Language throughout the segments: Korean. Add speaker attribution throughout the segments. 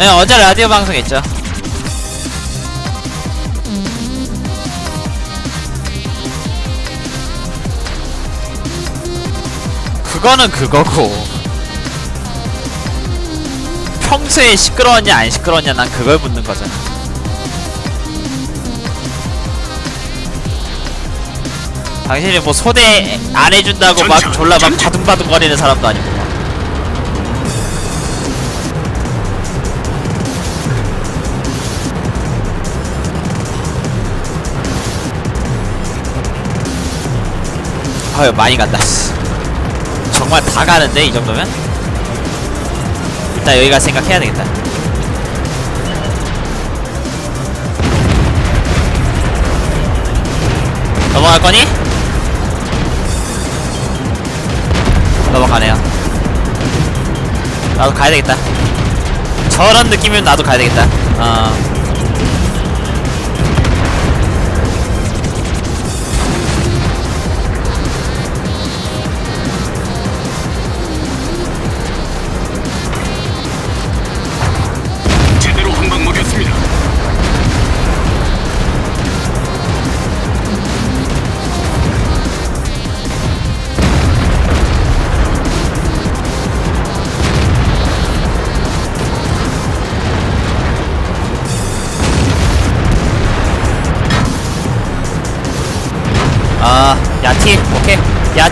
Speaker 1: 네, 어제 라디오 방송 했죠. 그거는 그거고. 평소에 시끄러웠냐 안 시끄러웠냐 난 그걸 묻는 거잖아. 당신이 뭐 소대 안 해준다고 막 졸라 막. 바둥바둥거리는 사람도 아니고. 아유 많이 간다 씨. 정말 다 가는데 이 정도면? 일단 여기가 생각해야 되겠다 넘어갈 거니? 넘어가네요 나도 가야 되겠다 저런 느낌이면 나도 가야 되겠다 어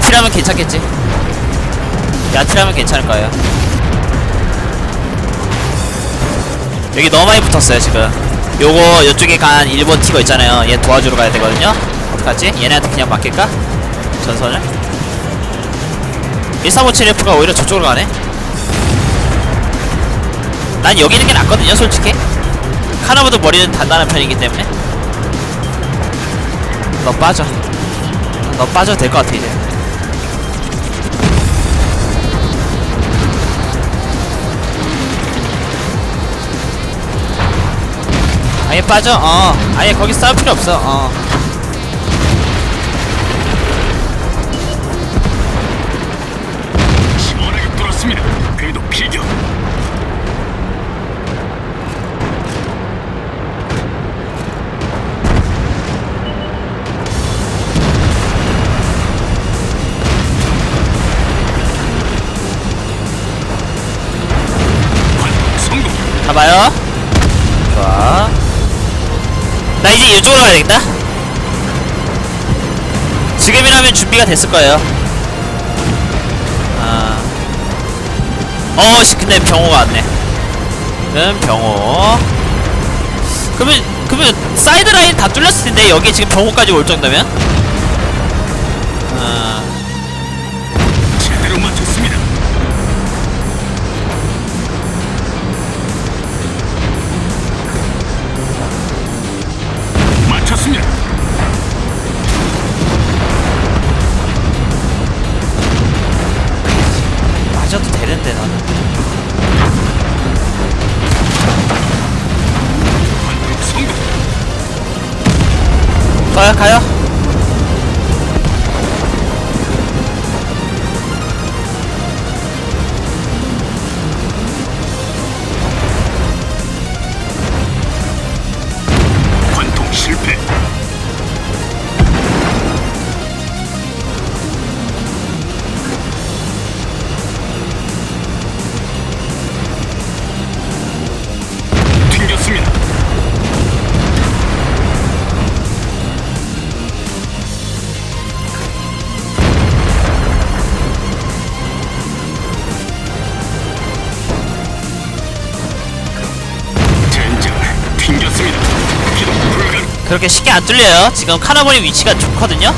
Speaker 1: 야티라면 괜찮겠지. 야티라면 괜찮을 거예요. 여기 너무 많이 붙었어요, 지금. 요거, 요쪽에 간 일본 티거 있잖아요. 얘 도와주러 가야 되거든요. 어떡하지? 얘네한테 그냥 맡길까? 전선을? 1357F가 오히려 저쪽으로 가네? 난 여기 있는 게 낫거든요, 솔직히. 카나보다 머리는 단단한 편이기 때문에. 너 빠져. 너 빠져도 될 것 같아 이제 아예 빠져? 어. 아예 거기 싸울 필요 없어. 어.
Speaker 2: 시원하게 뚫었습니다.
Speaker 1: 잡아요. 좋아 나 이제 이쪽으로 가야 되겠다. 지금이라면 준비가 됐을 거예요. 아. 어씨 근데 병호가 왔네. 는 병호. 그러면 그러면 사이드 라인 다 뚫렸을 텐데 여기 지금 병호까지 올 정도면? 아 가요 그렇게 쉽게 안 뚫려요 지금 카나보니 위치가 좋거든요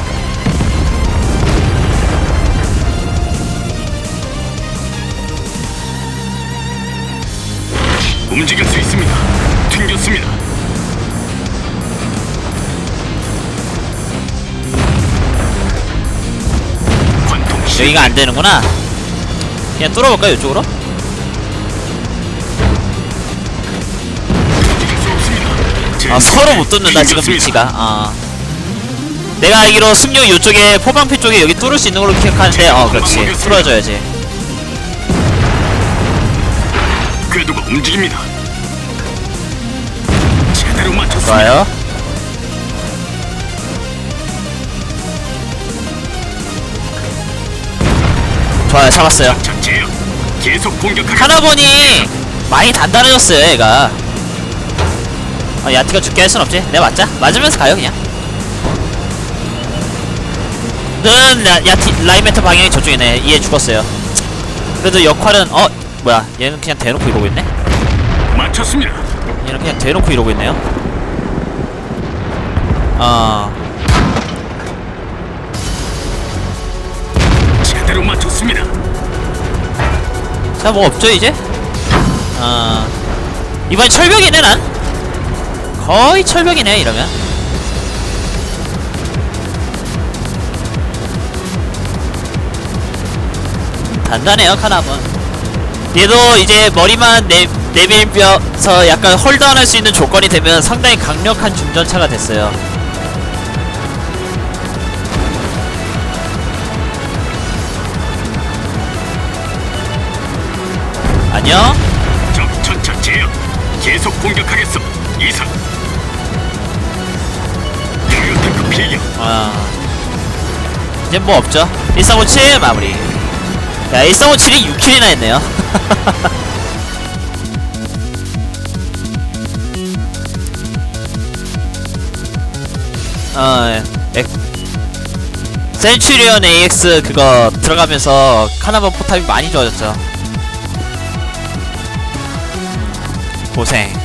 Speaker 2: 움직일 수 있습니다. 튕겼습니다.
Speaker 1: 여기가 안 되는구나 그냥 뚫어볼까요 이쪽으로? 아 서로 못 뚫는다 지금. 위치가 아 내가 알기로 승료 이쪽에 포방패 쪽에 여기 뚫을 수 있는 걸로 기억하는데 어 그렇지 뚫어줘야지
Speaker 2: 궤도가 움직입니다.
Speaker 1: 좋아요. 좋아요, 잡았어요. 카나본이 많이 단단해졌어요, 얘가. 아, 야티가 죽게 할 순 없지. 내가 맞자. 맞으면서 가요, 그냥. 는 야, 야티 라이메트 방향이 저쪽이네. 얘 죽었어요. 그래도 역할은 어 뭐야? 얘는 그냥 대놓고 이러고 있네.
Speaker 2: 맞췄습니다.
Speaker 1: 얘는 그냥 대놓고 이러고 있네요. 어.
Speaker 2: 제대로 맞췄습니다.
Speaker 1: 자, 뭐 없죠, 이제? 어. 이번 철벽이네, 난? 거의 철벽이네, 이러면. 단단해요, 카나분. 얘도 이제 머리만 내, 내밀면서 약간 홀드안 할수 있는 조건이 되면 상당히 강력한 중전차가 됐어요. 안녕?
Speaker 2: 적 전차 제압. 계속 공격하겠어. 이상. 필격.
Speaker 1: 아. 이제 뭐 없죠? 1357 마무리. 야 1357이 6킬이나 했네요. 어 엑... 센츄리온 AX 그거 들어가면서 카나반 포탑이 많이 좋아졌죠. 고생